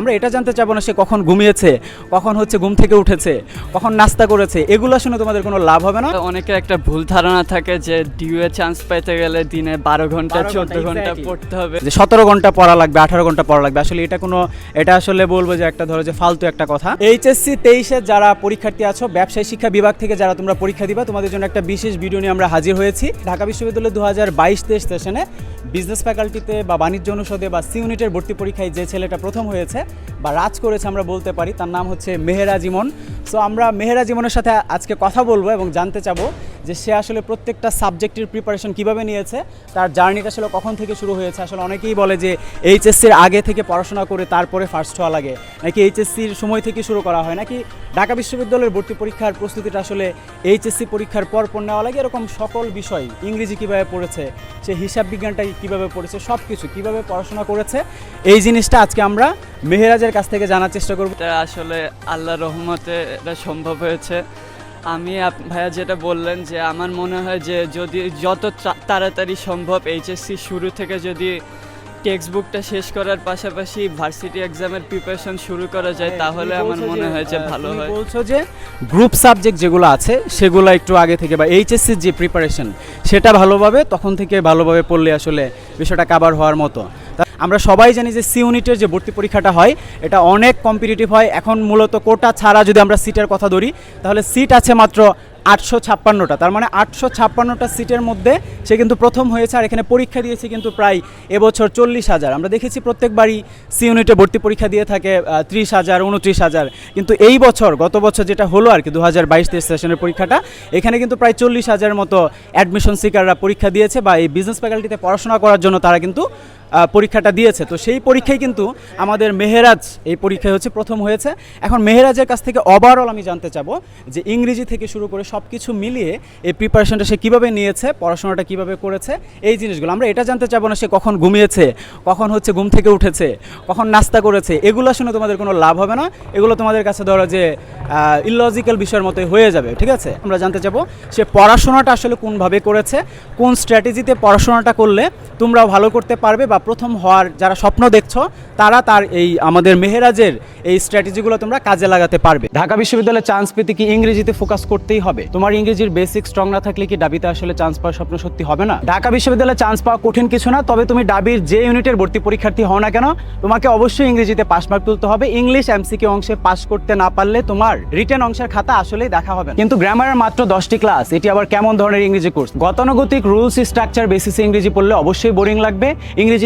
আমরা এটা জানতে চাবো না সে কখন ঘুমিয়েছে কখন হচ্ছে ঘুম থেকে উঠেছে কখন নাস্তা করেছে এগুলো শুনে তোমাদের কোনো লাভ হবে না? অনেকের একটা ভুল ধারণা থাকে যে ডিউয়ে চান্স পাইতে গেলে দিনে বারো ঘণ্টা চোদ্দ ঘণ্টা, পড়তে হবে। যে সতেরো ঘণ্টা পড়া লাগবে আঠারো ঘণ্টা পড়া লাগবে আসলে এটা কোনো এটা আসলে বলব যে একটা ধরো যে ফালতু একটা কথা। এইচএসসি তেইশের যারা পরীক্ষার্থী আছো ব্যবসায় শিক্ষা বিভাগ থেকে যারা তোমরা পরীক্ষা দিবা তোমাদের জন্য একটা বিশেষ ভিডিও নিয়ে আমরা হাজির হয়েছি। ঢাকা বিশ্ববিদ্যালয় দু হাজার বাইশ তেইশ সেশনে বিজনেস ফ্যাকাল্টিতে বা বাণিজ্য অনুষদে বা সি ইউনিটের ভর্তি পরীক্ষায় যে ছেলেটা প্রথম হয়েছে até. বা রাজ করেছে আমরা বলতে পারি, তার নাম হচ্ছে মেহেরাজ ইমন। সো আমরা মেহেরাজ ইমনের সাথে আজকে কথা বলব এবং জানতে চাবো যে সে আসলে প্রত্যেকটা সাবজেক্টের প্রিপারেশন কীভাবে নিয়েছে, তার জার্নিটা আসলে কখন থেকে শুরু হয়েছে। আসলে অনেকেই বলে যে এইচএসসির আগে থেকে পড়াশোনা করে তারপরে ফার্স্ট হওয়া লাগে, নাকি এইচএসসির সময় থেকে শুরু করা হয়, নাকি ঢাকা বিশ্ববিদ্যালয়ের ভর্তি পরীক্ষার প্রস্তুতিটা আসলে এইচএসসি পরীক্ষার পর পর নেওয়া লাগে, এরকম সকল বিষয়, ইংরেজি কীভাবে পড়েছে, সে হিসাব বিজ্ঞানটা কীভাবে পড়েছে সব কিছু কীভাবে পড়াশোনা করেছে, এই জিনিসটা আজকে আমরা মেহেরাজের কাছ থেকে জানার চেষ্টা করব। এটা আসলে আল্লাহ রহমতে এটা সম্ভব হয়েছে। আমি ভাইয়া যেটা বললেন যে আমার মনে হয় যে যদি যত তাড়াতাড়ি সম্ভব এইচএসসি শুরু থেকে যদি টেক্সট বুকটা শেষ করার পাশাপাশি ভার্সিটি এক্সামের প্রিপারেশন শুরু করা যায় তাহলে আমার মনে হয় যে ভালো হয়। বলছো যে গ্রুপ সাবজেক্ট যেগুলো আছে সেগুলো একটু আগে থেকে বা এইচএসসির যে প্রিপারেশন সেটা ভালোভাবে তখন থেকে ভালোভাবে পড়লে আসলে বিষয়টা কাবার হওয়ার মতো। আমরা সবাই জানি যে সি ইউনিটের যে ভর্তি পরীক্ষাটা হয়, এটা অনেক কম্পিটিটিভ হয়। এখন মূলত কোটা ছাড়া যদি আমরা সিটের কথা ধরি, তাহলে সিট আছে মাত্র আটশো ছাপ্পান্নটা। তার মানে আটশো ছাপ্পান্নটা সিটের মধ্যে সে কিন্তু প্রথম হয়েছে, আর এখানে পরীক্ষা দিয়েছে কিন্তু প্রায় এবছর চল্লিশ হাজার। আমরা দেখেছি প্রত্যেকবারই সি ইউনিটে ভর্তি পরীক্ষা দিয়ে থাকে ত্রিশ হাজার, উনত্রিশ হাজার। কিন্তু এই বছর, গত বছর যেটা হলো আর কি দু হাজার বাইশ তেইশ সেশনের পরীক্ষাটা, এখানে কিন্তু প্রায় চল্লিশ হাজারের মতো অ্যাডমিশন সিকাররা পরীক্ষা দিয়েছে বা এই বিজনেস ফ্যাকাল্টিতে পড়াশোনা করার জন্য তারা কিন্তু পরীক্ষাটা দিয়েছে। তো সেই পরীক্ষায় কিন্তু আমাদের মেহেরাজ এই পরীক্ষায় হচ্ছে প্রথম হয়েছে। এখন মেহেরাজের কাছ থেকে ওভারঅল আমি জানতে চাবো যে ইংরেজি থেকে শুরু করে সব কিছু মিলিয়ে এই প্রিপারেশনটা সে কীভাবে নিয়েছে, পড়াশোনাটা কীভাবে করেছে, এই জিনিসগুলো। আমরা এটা জানতে চাবো না সে কখন ঘুমিয়েছে, কখন হচ্ছে ঘুম থেকে উঠেছে, কখন নাস্তা করেছে, এগুলো শুনে তোমাদের কোনো লাভ হবে না। এগুলো তোমাদের কাছে ধরো যে ইললজিক্যাল বিষয়ের মতোই হয়ে যাবে, ঠিক আছে? আমরা জানতে চাবো সে পড়াশোনাটা আসলে কোনভাবে করেছে, কোন স্ট্র্যাটেজিতে পড়াশোনাটা করলে তোমরাও ভালো করতে পারবে বা প্রথম হওয়ার যারা স্বপ্ন দেখছ, তারা তার এই আমাদের মেহেরাজের এই স্ট্র্যাটেজিগুলো তোমরা কাজে লাগাতে পারবে। ঢাকা বিশ্ববিদ্যালয়ে চান্স পেতে কি ইংরেজিতে ফোকাস করতেই হবে? তোমার ইংরেজির বেসিক স্ট্রং না থাকলে কি ডাবিতে আসলে চান্স পাওয়ার স্বপ্ন সত্যি হবে না? ঢাকা বিশ্ববিদ্যালয়ে চান্স পাওয়া কঠিন কিছু না, তবে তুমি ডাবির যে ইউনিটের ভর্তি পরীক্ষার্থী হও না কেন, তোমাকে অবশ্যই ইংরেজিতে পাস মার্ক তুলতে হবে। ইংলিশ এমসিকে অংশে পাস করতে না পারলে তোমার রিটেন অংশের খাতা আসলেই দেখা হবে কিন্তু গ্রামারের মাত্র দশটি ক্লাস এটি আবার কেমন ধরনের ইংরেজি কোর্স গতানুগতিক রুলস স্ট্রাকচার বেসিসে ইংরেজি পড়লে অবশ্যই বোরিং লাগবে।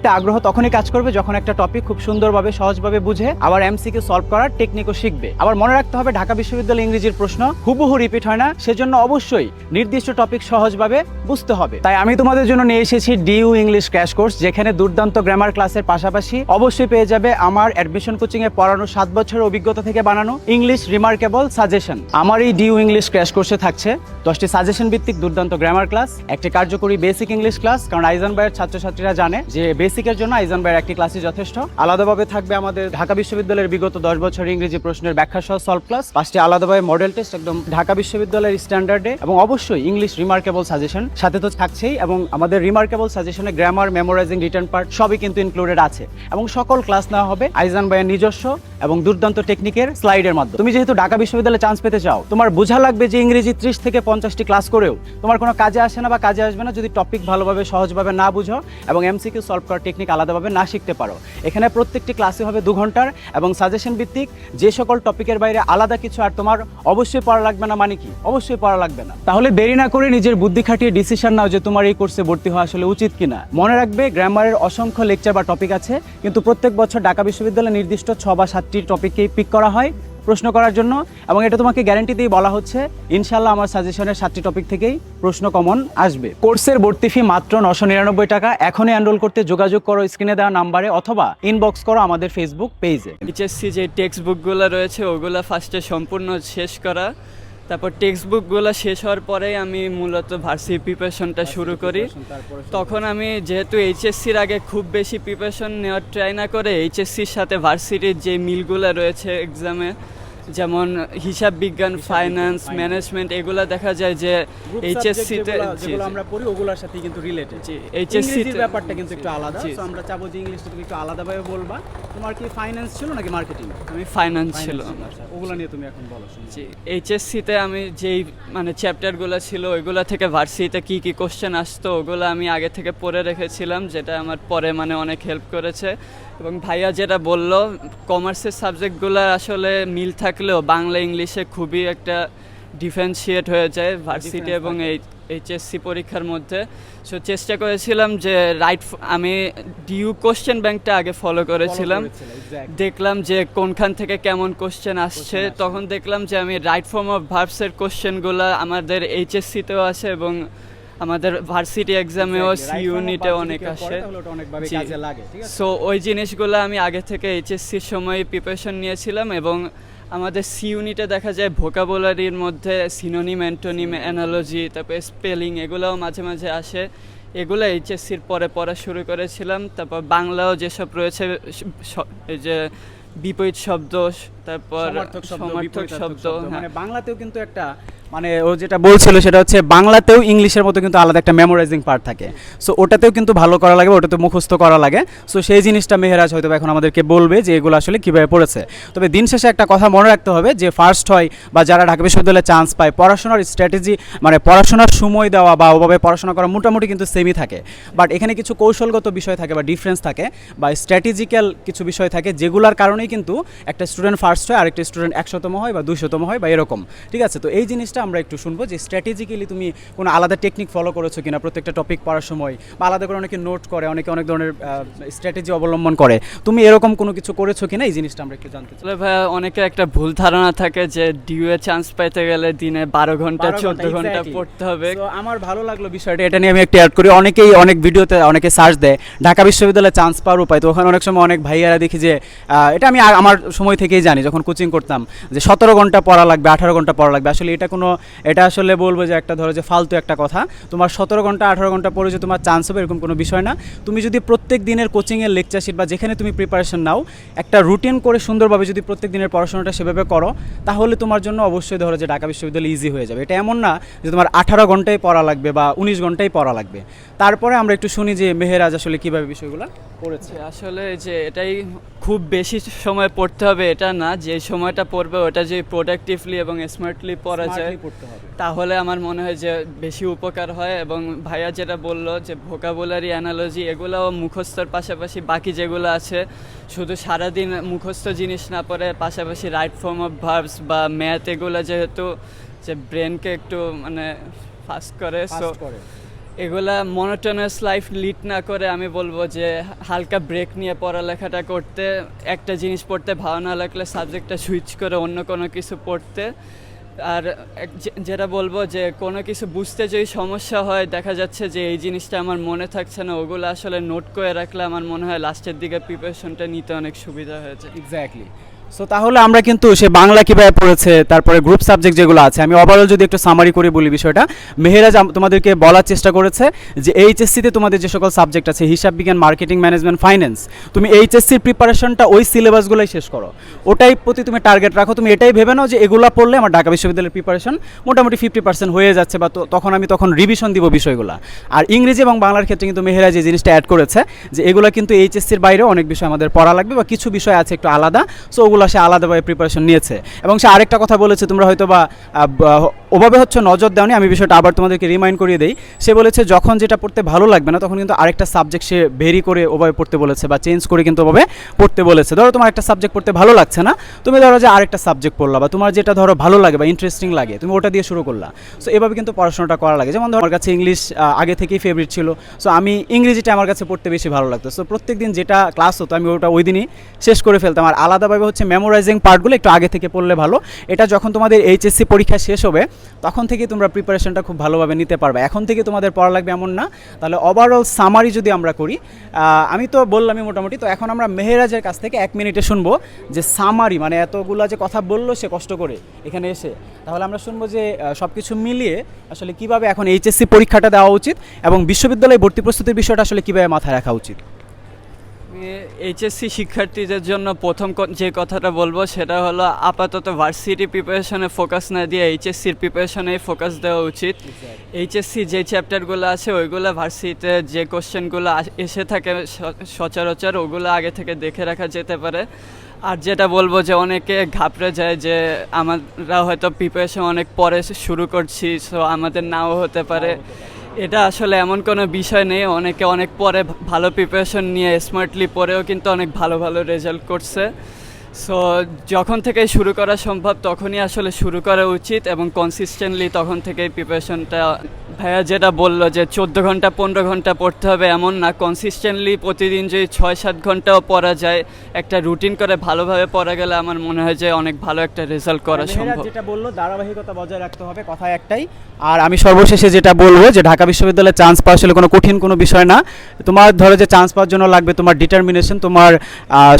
ইংরেজিতে আগ্রহ তখনই কাজ করবে যখন একটা টপিক খুব সুন্দরভাবে, সহজভাবে বুঝে আবার এমসিকে সলভ করার টেকনিকও শিখবে। আবার মনে রাখতে হবে, ঢাকা বিশ্ববিদ্যালয় ইংরেজির প্রশ্ন হুবহু রিপিট হয় না, সেজন্য অবশ্যই নির্দিষ্ট টপিক সহজভাবে বুঝতে হবে। তাই আমি তোমাদের জন্য নিয়ে এসেছি ডিউ ইংলিশ ক্র্যাশ কোর্স যেখানে দুর্দান্ত গ্রামার ক্লাসের পাশাপাশি অবশ্যই পেয়ে যাবে আমার অ্যাডমিশন কোচিং এ পড়ানো সাত বছরের অভিজ্ঞতা থেকে বানানো ইংলিশ রিমার্কেবল সাজেশন আমার এই ডিউ ইংলিশ ক্র্যাশ কোর্সে থাকছে দশটি সাজেশন ভিত্তিক দুর্দান্ত গ্রামার ক্লাস একটি কার্যকরী বেসিক ইংলিশ ক্লাস কারণ আইজান ভাইয়ের ছাত্রছাত্রীরা জানে যে বেসিকের জন্য আইজান ভাইয়ের একটি ক্লাসই যথেষ্ট। আলাদাভাবে থাকবে আমাদের ঢাকা বিশ্ববিদ্যালয়ের বিগত দশ বছর ইংরেজি প্রশ্নের ব্যাখ্যা সহ সলভ ক্লাস পাঁচটি আলাদাভাবে মডেল টেস্ট একদম ঢাকা বিশ্ববিদ্যালয়ের স্ট্যান্ডার্ডে এবং অবশ্যই ইংলিশ রিমার্কেবল সাজেশন সাথে তো থাকছেই এবং আমাদের রিমার্কেবল সাজেশনে গ্রামার মেমোরাইজিং রিটার্ন পার্ট সবই কিন্তু ইনক্লুডেড আছে। এবং সকল ক্লাস নেওয়া হবে আইজান ভাইয়ের নিজস্ব এবং দুর্দান্ত টেকনিকের স্লাইডের মাধ্যমে। তুমি যেহেতু ঢাকা বিশ্ববিদ্যালয়ে চান্স পেতে চাও, তোমার বোঝা লাগবে যে ইংরেজি ত্রিশ থেকে পঞ্চাশটি ক্লাস করেও তোমার কোনো কাজে আসে না বা কাজে আসবে না যদি টপিক ভালোভাবে সহজভাবে না বুঝো এবং এমসিকিউ সলভ করার টেকনিক আলাদাভাবে না শিখতে পারো। এখানে প্রত্যেকটি ক্লাসে হবে দু ঘণ্টার এবং সাজেশন ভিত্তিক যে সকল টপিকের বাইরে আলাদা কিছু আর তোমার অবশ্যই পড়া লাগবে না মানে কি? অবশ্যই পড়া লাগবে না। তাহলে দেরি না করে নিজের বুদ্ধি খাটিয়ে ডিসিশন নাও যে তোমার এই কোর্সে ভর্তি হওয়া আসলে উচিত কিনা। মনে রাখবে গ্রামারের অসংখ্য লেকচার বা টপিক আছে, কিন্তু প্রত্যেক বছর ঢাকা বিশ্ববিদ্যালয়ে নির্দিষ্ট ছ বা সাতটি টপিককেই পিক করা হয়। প্রশ্ন করার জন্য এবং এটা তোমাকে গ্যারান্টি দিয়ে বলা হচ্ছে ইনশাল্লাহ আমার সাজেশনের সাতটি টপিক থেকেই প্রশ্ন কমন আসবে। কোর্সের ভর্তি ফি মাত্র নশো নিরানব্বই টাকা। এখনই এনরোল করতে যোগাযোগ করো স্ক্রিনে দেওয়া নাম্বারে অথবা ইনবক্স করো আমাদের ফেসবুক পেজে এইচএসসি যে টেক্সট বুকগুলো রয়েছে, ওগুলো ফার্স্টে সম্পূর্ণ শেষ করা। তারপর টেক্সট বুকগুলো শেষ হওয়ার পরেই আমি মূলত ভার্সি প্রিপারেশনটা শুরু করি। তখন আমি যেহেতু এইচএসসির আগে খুব বেশি প্রিপারেশন নেওয়ার ট্রাই না করে এইচএসসির সাথে ভার্সিটির যে মিলগুলো রয়েছে এক্সামে যেমন হিসাব বিজ্ঞান ফাইন্যান্স ম্যানেজমেন্ট এগুলো দেখা যায় যে এইচএসসিতে যেগুলো আমরা পড়ি ওগুলোর সাথে কিন্তু রিলেটেড এইচএসসি ব্যাপারটা কিন্তু একটু আলাদা। সো আমরা চাবো যে ইংলিশটা তুমি একটু আলাদাভাবে বলবা। তোমার কি ফাইন্যান্স ছিল নাকি মার্কেটিং আমি ফাইন্যান্স ছিল। আচ্ছা। ওগুলো নিয়ে তুমি এখন বলো। জি এইচএসসিতে আমি যেই মানে চ্যাপ্টারগুলো ছিল ওইগুলো থেকে ভার্সিটিতে কি কি কোশ্চেন আসতো ওগুলো আমি আগে থেকে পড়ে রেখেছিলাম যেটা আমার পরে মানে অনেক হেল্প করেছে। এবং ভাইয়া যেটা বলল কমার্সের সাবজেক্টগুলো আসলে মিল থাকলেও বাংলা ইংলিশে খুবই একটা ডিফারেন্সিয়েট হয়ে যায় ভার্সিটি এবং এই এইচএসসি পরীক্ষার মধ্যে। সো চেষ্টা করেছিলাম যে রাইট আমি ডিউ কোশ্চেন ব্যাংকটা আগে ফলো করেছিলাম. দেখলাম যে কোনখান থেকে কেমন কোশ্চেন আসছে। তখন দেখলাম যে আমি রাইট ফর্ম অফ ভার্বসের কোশ্চেনগুলো আমাদের এইচএসসিতেও আসে এবং আমাদের ভার্সিটি এক্সামেও সি ইউনিটে অনেক আসে। আছে? সো ওই জিনিসগুলো আমি আগে থেকে এইচএসসির সময় প্রিপারেশন নিয়েছিলাম এবং আমাদের সি ইউনিটে দেখা যায় ভোকাবুলারির মধ্যে সিনোনিম অ্যান্টোনিম অ্যানালজি তারপরে স্পেলিং এগুলোও মাঝে মাঝে আসে। এগুলো এইচএসসির পরে পড়া শুরু করেছিলাম। তারপর বাংলাও যেসব রয়েছে এই যে বিপরীত শব্দ তারপর সমার্থক শব্দ হ্যাঁ। মানে বাংলাতেও কিন্তু একটা মানে ও যেটা বলছিল সেটা হচ্ছে বাংলাতেও ইংলিশের মতো কিন্তু আলাদা একটা মেমোরাইজিং পার্ট থাকে। সো ওটাতেও কিন্তু ভালো করা লাগে, ওটাতে মুখস্থ করা লাগে। সো সেই জিনিসটা মেহেরাজ হয়তো এখন আমাদেরকে বলবে যে এগুলো আসলে কীভাবে পড়েছে। তবে দিন শেষে একটা কথা মনে রাখতে হবে যে ফার্স্ট হয় বা যারা ঢাকা বিশ্ববিদ্যালয়ে চান্স পায়, পড়াশোনার স্ট্র্যাটেজি মানে পড়াশোনার সময় দেওয়া বা ওভাবে পড়াশোনা করা মোটামুটি কিন্তু সেমই থাকে। বাট এখানে কিছু কৌশলগত বিষয় থাকে বা ডিফারেন্স থাকে বা স্ট্র্যাটেজিক্যাল কিছু বিষয় থাকে যেগুলোর কারণেই কিন্তু একটা স্টুডেন্ট ফার্স্ট হয়, আরেকটা স্টুডেন্ট একশতম হয় বা দুইশতম হয় বা এরকম। ঠিক আছে? তো এই জিনিসটা আমরা একটু শুনব যে স্ট্র্যাটেজিক্যালি তুমি কোনো আলাদা টেকনিক ফলো করেছ কিনা প্রত্যেকটা টপিক পড়ার সময় বা আলাদা করে অনেকে নোট করে অনেকে অনেক ধরনের স্ট্র্যাটেজি অবলম্বন করে। তুমি এরকম কোনো কিছু করেছ কিনা এই জিনিসটা আমরা একটু জানতে চাই। ভাইয়া অনেকে একটা ভুল ধারণা থাকে যে ডিউয়ে চান্স পাইতে গেলে দিনে বারো ঘণ্টা চোদ্দ ঘণ্টা পড়তে হবে। আমার ভালো লাগল বিষয়টা এটা নিয়ে আমি একটু অ্যাড করি। অনেকেই অনেক ভিডিওতে অনেকে সার্চ দেয় ঢাকা বিশ্ববিদ্যালয়ে চান্স পাওয়ার উপায়। তো ওখানে অনেক সময় অনেক ভাইয়ারা দেখি যে এটা আমি আমার সময় থেকেই জানি যখন কোচিং করতাম যে সতেরো ঘণ্টা পড়া লাগবে আঠারো ঘণ্টা পড়া লাগবে। আসলে এটা কোনো এটা আসলে বলব যে একটা ধরো যে ফালতু একটা কথা। তোমার সতেরো ঘণ্টা, আঠারো ঘণ্টা পড়ে যে তোমার চান্স হবে এরকম কোনো বিষয় না। তুমি যদি প্রত্যেক দিনের কোচিংয়ের লেকচার শিট বা যেখানে তুমি প্রিপারেশন নাও, একটা রুটিন করে সুন্দরভাবে যদি প্রত্যেক দিনের পড়াশোনাটা সেভাবে করো, তাহলে তোমার জন্য অবশ্যই ধরো যে ঢাকা বিশ্ববিদ্যালয় ইজি হয়ে যাবে। এটা এমন না যে তোমার আঠারো ঘন্টায় পড়া লাগবে বা উনিশ ঘন্টায় পড়া লাগবে। তারপরে আমরা একটু শুনি যে মেহেরাজ আসলে কীভাবে বিষয়গুলো? পড়েছে? আসলে যে এটাই খুব বেশি সময় পড়তে হবে এটা না। যে সময়টা পড়বে ওটা যে প্রোডাক্টিভলি এবং স্মার্টলি পড়া যায় পড়তে হবে। তাহলে আমার মনে হয় যে বেশি উপকার হয়। এবং ভাইয়া যেটা বলল যে ভোকাবুলারি অ্যানালজি এগুলোও মুখস্থর পাশাপাশি বাকি যেগুলো আছে শুধু সারাদিন মুখস্থ জিনিস না পড়ে পাশাপাশি রাইট ফর্ম অফ ভার্বস বা ম্যাথ এগুলো যেহেতু যে ব্রেনকে একটু মানে ফাস্ট করে সো করে। এগুলা মনোটোনাস লাইফ লিড না করে আমি বলব যে হালকা ব্রেক নিয়ে পড়ালেখাটা করতে, একটা জিনিস পড়তে ভালো না লাগলে সাবজেক্টটা সুইচ করে অন্য কোনো কিছু পড়তে। আর যেটা বলব যে কোনো কিছু বুঝতে যদি সমস্যা হয়, দেখা যাচ্ছে যে এই জিনিসটা আমার মনে থাকছে না, ওগুলো আসলে নোট করে রাখলে আমার মনে হয় লাস্টের দিকে প্রিপারেশনটা নিতে অনেক সুবিধা হয়েছে। এক্স্যাক্টলি সো তাহলে আমরা কিন্তু সে বাংলা কীভাবে পড়েছে, তারপরে গ্রুপ সাবজেক্ট যেগুলো আছে, আমি ওভারঅল যদি একটু সামারি করে বলি বিষয়টা, মেহেরাজ তোমাদেরকে বলার চেষ্টা করেছে যে এইচএসসিতে তোমাদের যে সকল সাবজেক্ট আছে, হিসাব বিজ্ঞান মার্কেটিং ম্যানেজমেন্ট ফাইন্যান্স তুমি এইচএসসির প্রিপারেশনটা ওই সিলেবাসগুলোই শেষ করো। ওটাই প্রতি তুমি টার্গেট রাখো। তুমি এটাই ভেবে নাও যে এগুলো পড়লে আমার ঢাকা বিশ্ববিদ্যালয়ের প্রিপারেশন মোটামুটি ফিফটি পার্সেন্ট হয়ে যাচ্ছে বা তখন আমি তখন রিভিশন দিব বিষয়গুলো। আর ইংরেজি এবং বাংলার ক্ষেত্রে কিন্তু মেহেরাজ এই জিনিসটা অ্যাড করেছে যে এগুলো কিন্তু এইচএসসির বাইরেও অনেক বিষয় আমাদের পড়া লাগবে বা কিছু বিষয় আছে একটু আলাদা। সো ওগুলো সে আলাদাভাবে প্রিপারেশন নিয়েছে। এবং সে আরেকটা কথা বলেছে তোমরা হয়তো বা ওভাবে হচ্ছে নজর দেওনি আমি বিষয়টা আবার তোমাদেরকে রিমাইন্ড করিয়ে দিই। সে বলেছে, যখন যেটা পড়তে ভালো লাগবে না, তখন কিন্তু আরেকটা সাবজেক্ট সে ভেরি করে ওভাবে পড়তে বলেছে বা চেঞ্জ করে কিন্তু ওভাবে পড়তে বলেছে। ধরো, তোমার একটা সাবজেক্ট পড়তে ভালো লাগছে না, তুমি ধরো যে আরেকটা সাবজেক্ট পড়লা বা তোমার যেটা ধরো ভালো লাগে বা ইন্টারেস্টিং লাগে, তুমি ওটা দিয়ে শুরু করলা। সো এভাবে কিন্তু পড়াশোনাটা করা লাগে। যেমন ধরো, আমার কাছে ইংলিশ আগে থেকেই ফেভারিট ছিল। সো আমি ইংরেজিটা আমার কাছে পড়তে বেশি ভালো লাগতো। সো প্রত্যেক দিন যেটা ক্লাস হতো, আমি ওটা ওই দিনই শেষ করে ফেলতাম। আর আলাদাভাবে হচ্ছে মেমোরাইজিং পার্টগুলো একটু আগে থেকে পড়লে ভালো। এটা যখন তোমাদের এইচএসসি পরীক্ষা শেষ হবে তখন থেকে তোমরা প্রিপারেশনটা খুব ভালোভাবে নিতে পারবে। এখন থেকে তোমাদের পড়া লাগবে এমন না। তাহলে ওভারঅল সামারি যদি আমরা করি আমি তো বললামই মোটামুটি, তো এখন আমরা মেহেরাজের কাছ থেকে এক মিনিটে শুনব যে সামারি মানে এতগুলা যে কথা বলল সে কষ্ট করে এখানে এসে। তাহলে আমরা শুনব যে সব কিছু মিলিয়ে আসলে কীভাবে এখন এইচএসসি পরীক্ষাটা দেওয়া উচিত এবং বিশ্ববিদ্যালয়ে ভর্তি প্রস্তুতির বিষয়টা আসলে কীভাবে মাথায় রাখা উচিত। এইচএসসি শিক্ষার্থীদের জন্য প্রথম যে কথাটা বলব সেটা হলো আপাতত ভার্সিটি প্রিপারেশনে ফোকাস না দিয়ে এইচএসসির প্রিপারেশনে ফোকাস দেওয়া উচিত। এইচএসসি যে চ্যাপ্টারগুলো আছে ওইগুলো ভার্সিটিতে যে কোশ্চেনগুলো এসে থাকে সচরাচর ওগুলো আগে থেকে দেখে রাখা যেতে পারে। আর যেটা বলব যে অনেকে ঘাবড়ে যায় যে আমরা হয়তো প্রিপারেশন অনেক পরে শুরু করছি সো আমাদের নাও হতে পারে। এটা আসলে এমন কোনো বিষয় নেই। অনেকে অনেক পরে ভালো প্রিপারেশন নিয়ে স্মার্টলি পরেও কিন্তু অনেক ভালো ভালো রেজাল্ট করছে। সো যখন থেকে শুরু করা সম্ভব তখনই আসলে শুরু করা উচিত এবং কনসিস্টেন্টলি তখন থেকেই প্রিপারেশনটা ভাইয়া যেটা বলল যে চোদ্দ ঘণ্টা পনেরো ঘণ্টা পড়তে হবে এমন না। কনসিস্টেন্টলি প্রতিদিন যদি ছয় সাত ঘন্টাও পড়া যায় একটা রুটিন করে ভালোভাবে পড়া গেলে আমার মনে হয় যে অনেক ভালো একটা রেজাল্ট করা সম্ভব। যেটা বলল ধারাবাহিকতা বজায় রাখতে হবে কথা একটাই। আর আমি সর্বশেষে যেটা বলব যে ঢাকা বিশ্ববিদ্যালয়ে চান্স পাওয়া আসলে কোনো কঠিন কোনো বিষয় না। তোমার ধরো যে চান্স পাওয়ার জন্য লাগবে তোমার ডিটারমিনেশন তোমার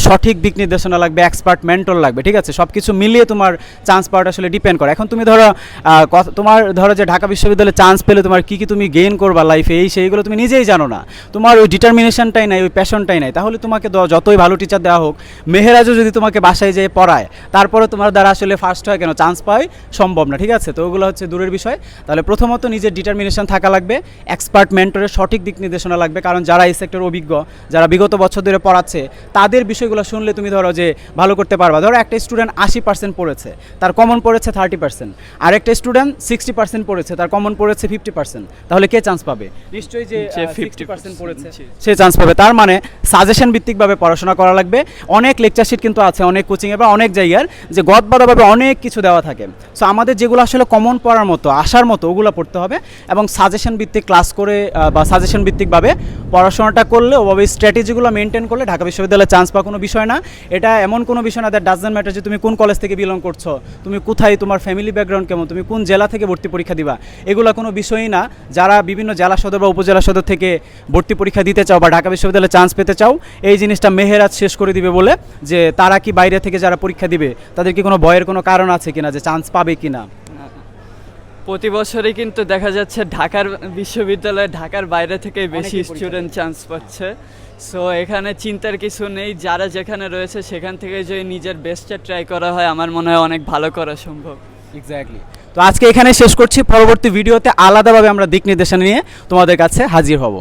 সঠিক দিক নির্দেশনা লাগবে এক্সপার্ট মেন্টর লাগবে, ঠিক আছে? সব কিছু মিলিয়ে তোমার চান্স পাওয়াটা আসলে ডিপেন্ড করে। এখন তুমি ধরো তোমার ধরো যে ঢাকা বিশ্ববিদ্যালয়ে চান্স পেলে তোমার কী কী তুমি গেইন করবা লাইফে এই সেইগুলো তুমি নিজেই জানো না। তোমার ওই ডিটারমিনেশনটাই নাই, ওই প্যাশনটাই নাই। তাহলে তোমাকে যতই ভালো টিচার দেওয়া হোক, মেহেরাজও যদি তোমাকে বাসায় যেয়ে পড়ায় তারপরে তোমার দ্বারা আসলে ফার্স্ট হয় কেন? চান্স পাওয়াই সম্ভব না, ঠিক আছে? তো ওগুলো হচ্ছে দূরের বিষয়। তাহলে প্রথমত নিজের ডিটারমিনেশন থাকা লাগবে এক্সপার্ট মেন্টরের সঠিক দিক নির্দেশনা লাগবে। কারণ যারা এই সেক্টর অভিজ্ঞ, যারা বিগত বছর ধরে পড়াচ্ছে, তাদের বিষয়গুলো শুনলে তুমি ধরো যে ভালো করতে পারবা। ধরো একটা স্টুডেন্ট আশি পার্সেন্ট পড়েছে তার কমন পড়েছে থার্টি পার্সেন্ট আর একটা স্টুডেন্ট সিক্সটি পার্সেন্ট পড়েছে তার কমন পড়েছে ফিফটি পার্সেন্ট তাহলে কে চান্স পাবে? নিশ্চয়ই যে যে ফিফটি পার্সেন্ট পড়েছে সে চান্স পাবে। তার মানে সাজেশন ভিত্তিকভাবে পড়াশোনা করা লাগবে। অনেক লেকচার শিট কিন্তু আছে অনেক কোচিংয়ে বা অনেক জায়গার যে গদবাদাভাবে অনেক কিছু দেওয়া থাকে। সো আমাদের যেগুলো আসলে কমন পড়ার মতো আসার মতো ওগুলো পড়তে হবে এবং সাজেশন ভিত্তিক ক্লাস করে বা সাজেশন ভিত্তিকভাবে পড়াশোনাটা করলে ওভাবে স্ট্র্যাটেজিগুলো মেনটেন করলে ঢাকা বিশ্ববিদ্যালয়ে চান্স পাওয়া কোনো বিষয় না। এটা এমন কোনো বিষয় না দ্যাট ডাজেন্ট ম্যাটার যে তুমি কোন কলেজ থেকে বিলং করছ তুমি কোথায় তোমার ফ্যামিলি ব্যাকগ্রাউন্ড কেমন তুমি কোন জেলা থেকে ভর্তি পরীক্ষা দিবা এগুলো কোনো বিষয়ই না। যারা বিভিন্ন জেলা সদর বা উপজেলা সদর থেকে ভর্তি পরীক্ষা দিতে চাও বা ঢাকা বিশ্ববিদ্যালয়ে চান্স পেতে চাও এই জিনিসটা মেহেরাজ শেষ করে দিবে বলে যে তারা কি বাইরে থেকে যারা পরীক্ষা দিবে তাদের কি কোনো ভয়ের কোনো কারণ আছে কিনা যে চান্স পাবে কিনা? প্রতি বছরই কিন্তু দেখা যাচ্ছে ঢাকার বিশ্ববিদ্যালয়ে ঢাকার বাইরে থেকে বেশি স্টুডেন্ট চান্স পাচ্ছে। সো এখানে চিন্তার কিছু নেই। যারা যেখানে রয়েছে, সেখান থেকে যদি নিজের বেস্টটা ট্রাই করা হয়, আমার মনে হয় অনেক ভালো করা সম্ভব। এক্স্যাক্টলি তো আজকে এখানে শেষ করছি। পরবর্তী ভিডিওতে আলাদাভাবে আমরা দিক নির্দেশনা নিয়ে তোমাদের কাছে হাজির হব।